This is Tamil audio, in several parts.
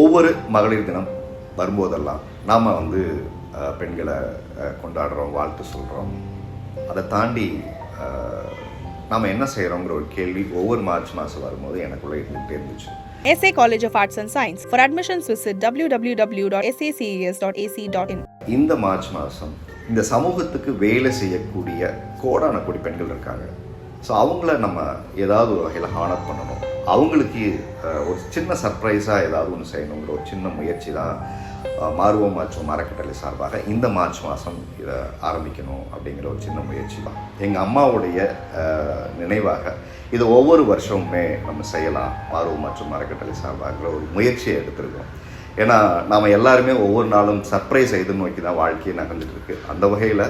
ஒவ்வொரு மகளிர் தினம் வரும்போதெல்லாம் நாம் வந்து பெண்களை கொண்டாடுறோம் வாழ்த்து சொல்கிறோம் அதை தாண்டி நாம் என்ன செய்கிறோங்கிற ஒரு கேள்வி ஒவ்வொரு மார்ச் மாதம் வரும்போது எனக்குள்ளே இருந்துகிட்டே இருந்துச்சு SA College of Arts and Science. For admissions, visit www.saces.ac.in. இந்த மார்ச் மாதம் இந்த சமூகத்துக்கு வேலை செய்யக்கூடிய கோடான கோடி பெண்கள் இருக்காங்க ஸோ அவங்கள நம்ம ஏதாவது ஒரு வகையில் ஹானர் பண்ணணும். அவங்களுக்கு ஒரு சின்ன சர்ப்ரைஸாக ஏதாவது ஒன்று செய்யணுங்கிற ஒரு சின்ன முயற்சி தான் மாறுவோம் மாற்றும் அறக்கட்டளை சார்பாக இந்த மார்ச் மாதம் இதை ஆரம்பிக்கணும் அப்படிங்கிற ஒரு சின்ன முயற்சி தான் எங்கள் அம்மாவுடைய நினைவாக இதை ஒவ்வொரு வருஷமுமே நம்ம செய்யலாம் மாறுவோம் மற்றும் அறக்கட்டளை சார்பாகிற ஒரு முயற்சியை எடுத்திருக்கோம். ஏன்னா நாம் எல்லாருமே ஒவ்வொரு நாளும் சர்ப்ரைஸ் எதிர்நோக்கி தான் வாழ்க்கையை நகர்ந்துட்டு இருக்கு. அந்த வகையில்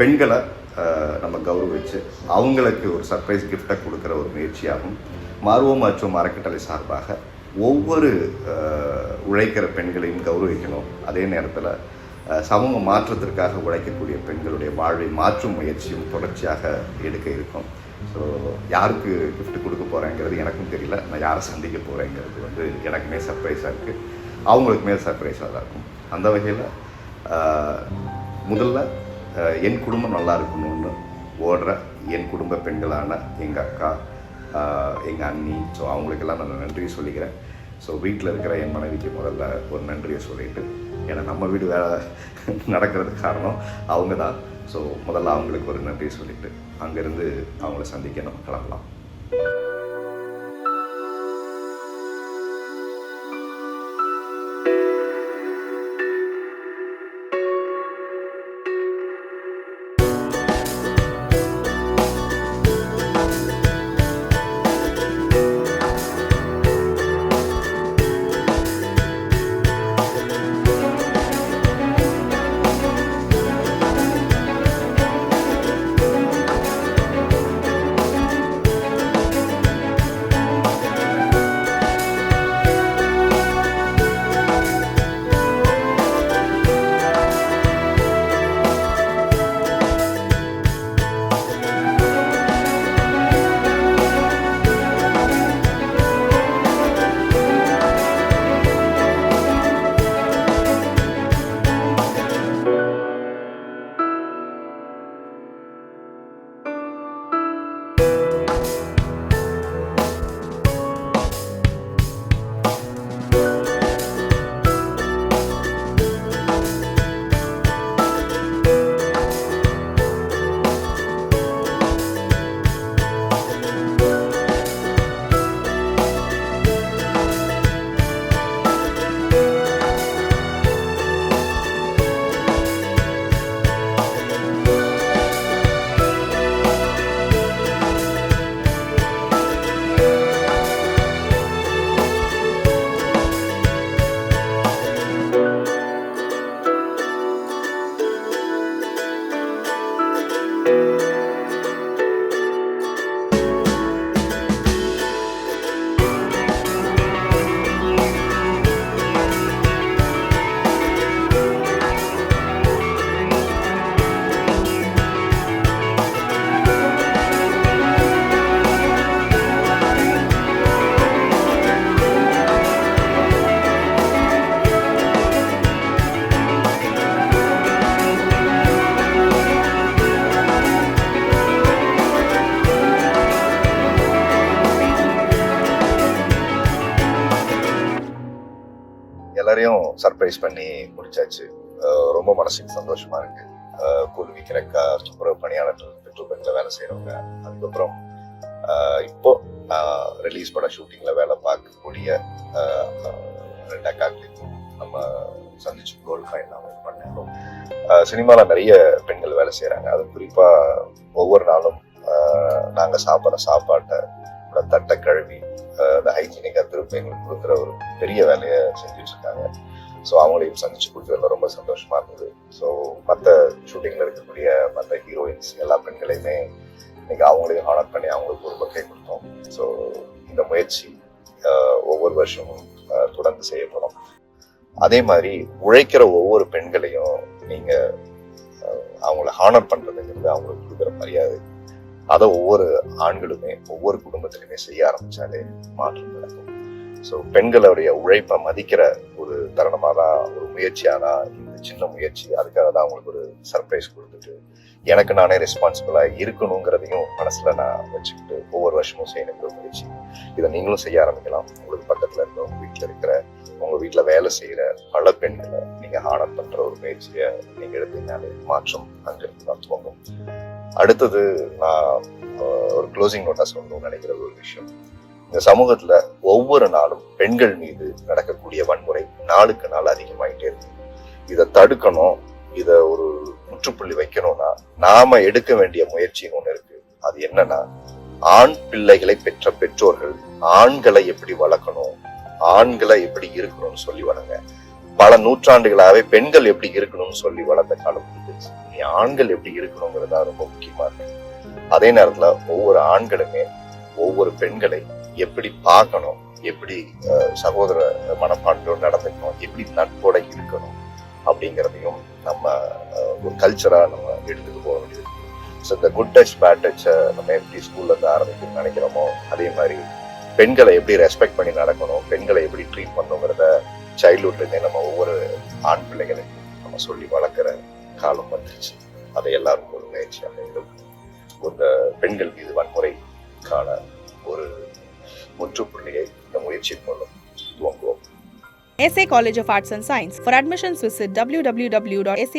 பெண்களை நம்ம கௌரவிச்சு அவங்களுக்கு ஒரு சர்ப்ரைஸ் கிஃப்டை கொடுக்குற ஒரு முயற்சியாகும். மார்வம் மற்றும் அறக்கட்டளை சார்பாக ஒவ்வொரு உழைக்கிற பெண்களையும் கௌரவிக்கணும். அதே நேரத்தில் சமூக மாற்றத்திற்காக உழைக்கக்கூடிய பெண்களுடைய வாழ்வை மாற்றும் முயற்சியும் தொடர்ச்சியாக எடுக்க இருக்கும். ஸோ யாருக்கு கிஃப்ட் கொடுக்க போகிறேங்கிறது எனக்கும் தெரியல. நான் யாரை சந்திக்க போகிறேங்கிறது வந்து எனக்குமே சர்ப்ரைஸாக இருக்குது அவங்களுக்குமே சர்ப்ரைஸாக தான் இருக்கும். அந்த வகையில் முதல்ல என் குடும்பம் நல்லா இருக்கணும்னு ஓடுற என் குடும்ப பெண்களான எங்கள் அக்கா எங்கள் அண்ணி. ஸோ அவங்களுக்கெல்லாம் நான் நன்றி சொல்லிக்கிறேன். ஸோ வீட்டில் இருக்கிற என் மனைவிக்கு முதல்ல ஒரு நன்றியை சொல்லிட்டு ஏன்னா நம்ம வீடு வேலை நடக்கிறதுக்கு காரணம் அவங்க தான் ஸோ முதல்ல அவங்களுக்கு ஒரு நன்றி சொல்லிவிட்டு அங்கேருந்து அவங்கள சந்திக்க நம்ம கிளம்பலாம். எல்லாரையும் சர்ப்ரைஸ் பண்ணி முடிச்சாச்சு. ரொம்ப மனசுக்கு சந்தோஷமா இருக்கு. அஹ் கூழ் விற்கிறக்கா துப்புரவு பணியாளர்கள் பெட்ரோல் பங்கில் வேலை செய்கிறவங்க அதுக்கப்புறம் இப்போ ரிலீஸ் பட ஷூட்டிங்கில் வேலை பார்க்கக்கூடிய ரெண்டு அக்காக்களுக்கும் நம்ம சந்திச்சு கோல்ட் ஃபைன் நான் பண்ணோம் சினிமாவில் நிறைய பெண்கள் வேலை செய்கிறாங்க அது குறிப்பாக ஒவ்வொரு நாளும் நாங்கள் சாப்பிட்ற சாப்பாட்டை தட்டை கழுவி அந்த ஹைஜீனிக்காக திருப்பி எங்களுக்கு கொடுக்குற ஒரு பெரிய வேலையை செஞ்சுட்டு இருக்காங்க ஸோ அவங்களையும் சந்திச்சு கொடுத்ததுல ரொம்ப சந்தோஷமா இருந்தது. ஸோ மற்ற ஷூட்டிங்கில் இருக்கக்கூடிய மற்ற ஹீரோயின்ஸ் எல்லா பெண்களையுமே இன்னைக்கு அவங்களையும் ஹானர் பண்ணி அவங்களுக்கு ஒரு பக்கை கொடுத்தோம். ஸோ இந்த முயற்சி ஒவ்வொரு வருஷமும் தொடர்ந்து செய்யப்படும் அதே மாதிரி உழைக்கிற ஒவ்வொரு பெண்களையும் நீங்கள் அவங்கள ஹானர் பண்ணுறதுங்கிறது அவங்களுக்கு கொடுக்குற மரியாதை. அதை ஒவ்வொரு ஆண்களுமே ஒவ்வொரு குடும்பத்திலுமே செய்ய ஆரம்பிச்சாலே மாற்றம் நடக்கும். ஸோ பெண்களுடைய உழைப்பை மதிக்கிற ஒரு தருணமாக தான் ஒரு முயற்சியாக தான் இந்த சின்ன முயற்சி அதுக்காக தான் அவங்களுக்கு ஒரு சர்ப்ரைஸ் கொடுத்துட்டு எனக்கு நானே ரெஸ்பான்சிபிளாக இருக்கணுங்கிறதையும் மனசில் நான் வச்சுக்கிட்டு ஒவ்வொரு வருஷமும் செய்யணுங்கிற முயற்சி. இதை நீங்களும் செய்ய ஆரம்பிக்கலாம். உங்களுக்கு பக்கத்தில் இருக்கிற உங்கள் வீட்டில் இருக்கிற உங்கள் வீட்டில் வேலை செய்கிற பல பெண்களை நீங்கள் ஹானர் பண்ணுற ஒரு முயற்சியை நீங்கள் எடுத்தீங்கனாலே மாற்றம் அங்கிருந்து தான் துவங்கும். அடுத்தது நான் ஒரு க்ளோசிங் நோட்டாக சொல்லணும்னு நினைக்கிற ஒரு விஷயம். இந்த சமூகத்துல ஒவ்வொரு நாளும் பெண்கள் மீது நடக்கக்கூடிய வன்முறை நாளுக்கு நாள் அதிகமாயிட்டே இருக்கு. இதை தடுக்கணும் இதை ஒரு முற்றுப்புள்ளி வைக்கணும்னா நாம எடுக்க வேண்டிய முயற்சி ஒண்ணு இருக்கு. அது என்னன்னா ஆண் பிள்ளைகளை பெற்ற பெற்றோர்கள் ஆண்களை எப்படி வளர்க்கணும் ஆண்களை எப்படி இருக்கணும்னு சொல்லி வளங்க பல நூற்றாண்டுகளாகவே பெண்கள் எப்படி இருக்கணும்னு சொல்லி வளர்த்த காலம் இருந்துச்சு இனி ஆண்கள் எப்படி இருக்கணுங்கிறது ரொம்ப முக்கியமா இருக்கு. அதே நேரத்துல ஒவ்வொரு ஆண்களுமே ஒவ்வொரு பெண்களை எப்படி பார்க்கணும் எப்படி சகோதர மனப்பான்மையோடு நடந்துக்கணும் எப்படி நட்போட இருக்கணும் அப்படிங்கிறதையும் நம்ம ஒரு கல்ச்சரா நம்ம எடுத்துட்டு போக வேண்டியது ஸோ இந்த குட் டச் பேட் டச்சை நம்ம எப்படி ஸ்கூல்ல இருந்து ஆரம்பிக்கணும்னு நினைக்கிறோமோ அதே மாதிரி பெண்களை எப்படி ரெஸ்பெக்ட் பண்ணி நடக்கணும் பெண்களை எப்படி ட்ரீட் பண்ணணுங்கிறத சைல்ட்ஹுட்லேருந்தே நம்ம ஒவ்வொரு ஆண் பிள்ளைகளை நம்ம சொல்லி வளர்க்குற காலம் வந்துருச்சு அதை எல்லாருக்கும் ஒரு முயற்சியாக இருக்கும் இந்த பெண்கள் மீது வன்முறைக்கான ஒரு முற்றுப்புள்ளியை இந்த முயற்சியின் மூலம் துவங்குவோம் SA College of Arts and Science. For admissions, visit www.saces.ac.in.